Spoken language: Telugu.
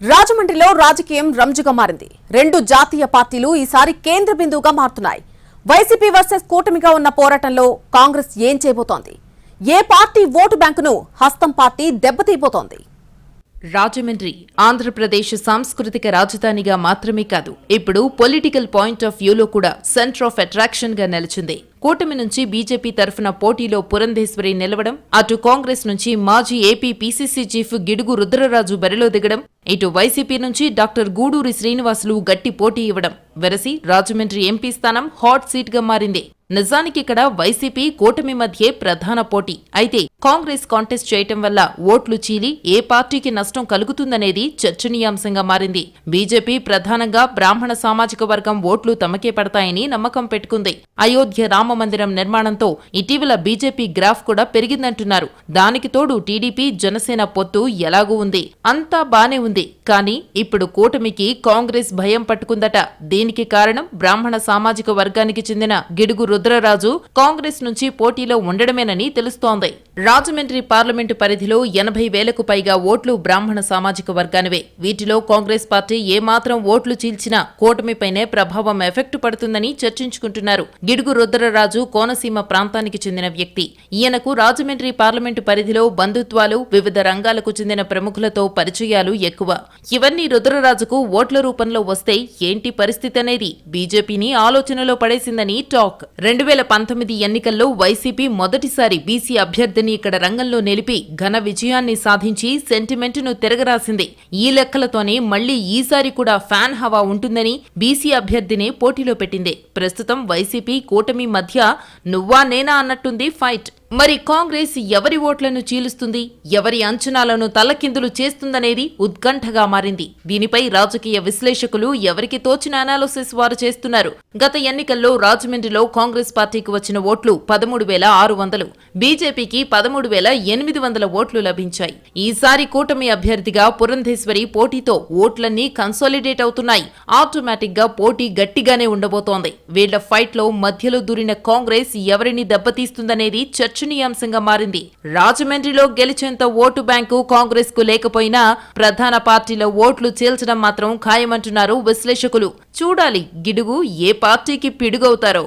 రాజమండ్రిలో రాజకీయం రంజుగా మారింది. రెండు జాతీయ పార్టీలు ఈసారి కేంద్ర బిందువుగా మారుతున్నాయి. వైసీపీ వర్సెస్ కూటమిగా ఉన్న పోరాటంలో కాంగ్రెస్ ఏం చేయబోతోంది? ఏ పార్టీ ఓటు బ్యాంకును హస్తం పార్టీ దెబ్బతీయబోతోంది? రాజమండ్రి ఆంధ్రప్రదేశ్ సాంస్కృతిక రాజధానిగా మాత్రమే కాదు ఇప్పుడు పొలిటికల్ పాయింట్ ఆఫ్ వ్యూలో కూడా సెంటర్ ఆఫ్ అట్రాక్షన్గా నిలిచింది. కూటమి నుంచి బీజేపీ తరఫున పోటీలో పురంధేశ్వరి నిలవడం అటు కాంగ్రెస్ నుంచి మాజీ AP PCC chief Gidugu Rudraraju బరిలో దిగడం ఇటు వైసీపీ నుంచి డాక్టర్ గూడూరి శ్రీనివాసులు గట్టి పోటీ ఇవ్వడం వెరసి రాజమండ్రి ఎంపీ స్థానం హాట్ సీట్గా మారింది. నిజానికి ఇక్కడ వైసీపీ కూటమి మధ్యే ప్రధాన పోటీ. అయితే కాంగ్రెస్ కాంటెస్ట్ చేయటం వల్ల ఓట్లు చీలి ఏ పార్టీకి నష్టం కలుగుతుందనేది చర్చనీయాంశంగా మారింది. బీజేపీ ప్రధానంగా బ్రాహ్మణ సామాజిక వర్గం ఓట్లు తమకే పడతాయని నమ్మకం పెట్టుకుంది. అయోధ్య రామ మందిరం నిర్మాణంతో ఇటీవల బీజేపీ గ్రాఫ్ కూడా పెరిగిందంటున్నారు. దానికి తోడు టీడీపీ జనసేన పొత్తు ఎలాగూ ఉంది. అంతా బానే ఉంది. కానీ ఇప్పుడు కూటమికి కాంగ్రెస్ భయం పట్టుకుందట. దీనికి కారణం బ్రాహ్మణ సామాజిక వర్గానికి చెందిన గిడుగు రుద్రరాజు కాంగ్రెస్ నుంచి పోటీలో ఉండడమేనని తెలుస్తోంది. రాజమండ్రి పార్లమెంటు పరిధిలో ఎనభై వేలకు పైగా ఓట్లు బ్రాహ్మణ సామాజిక వర్గానివే. వీటిలో కాంగ్రెస్ పార్టీ ఏమాత్రం ఓట్లు చీల్చినా కూటమిపైనే ప్రభావం ఎఫెక్ట్ పడుతుందని చర్చించుకుంటున్నారు. గిడుగు రుద్రరాజు కోనసీమ ప్రాంతానికి చెందిన వ్యక్తి. ఈయనకు రాజమండ్రి పార్లమెంటు పరిధిలో బంధుత్వాలు వివిధ రంగాలకు చెందిన ప్రముఖులతో పరిచయాలు ఎక్కువ. ఇవన్నీ రుద్రరాజుకు ఓట్ల రూపంలో వస్తే ఏంటి పరిస్థితి అనేది బీజేపీని ఆలోచనలో పడేసిందని టాక్. రెండు వేల పంతొమ్మిది ఎన్నికల్లో వైసీపీ మొదటిసారి బీసీ అభ్యర్థిని ఇక్కడ రంగంలో నిలిపి ఘన విజయాన్ని సాధించి సెంటిమెంటును తిరగరాసింది. ఈ లెక్కలతోనే మళ్ళీ ఈసారి కూడా ఫ్యాన్ హవా ఉంటుందని బీసీ అభ్యర్థినే పోటీలో పెట్టింది. ప్రస్తుతం వైసీపీ కూటమి మధ్య నువ్వా నేనా అన్నట్టుంది ఫైట్. మరి కాంగ్రెస్ ఎవరి ఓట్లను చీలుస్తుంది? ఎవరి అంచనాలను తలకిందులు చేస్తుందనేది ఉత్కంఠగా మారింది. దీనిపై రాజకీయ విశ్లేషకులు ఎవరికి తోచిన అనాలిసిస్ వారు చేస్తున్నారు. గత ఎన్నికల్లో రాజమండ్రిలో కాంగ్రెస్ పార్టీకి వచ్చిన ఓట్లు పదమూడు వేల ఆరు వందలు బీజేపీకి పదమూడు వేల ఎనిమిది వందల ఓట్లు లభించాయి. ఈసారి కూటమి అభ్యర్థిగా పురంధేశ్వరి పోటీతో ఓట్లన్నీ కన్సాలిడేట్ అవుతున్నాయి. ఆటోమేటిక్గా పోటీ గట్టిగానే ఉండబోతోంది. వీళ్ళ ఫైట్లో మధ్యలో దూరిన కాంగ్రెస్ ఎవరిని దెబ్బతీస్తుందనేది చర్చనీయాంశంగా మారింది. రాజమండ్రిలో గెలిచేంత ఓటు బ్యాంకు కాంగ్రెస్కు లేకపోయినా ప్రధాన పార్టీల ఓట్లు చీల్చడం మాత్రం ఖాయమంటున్నారు విశ్లేషకులు. చూడాలి గిడుగు ఏ పార్టీకి పిడుగవుతారు?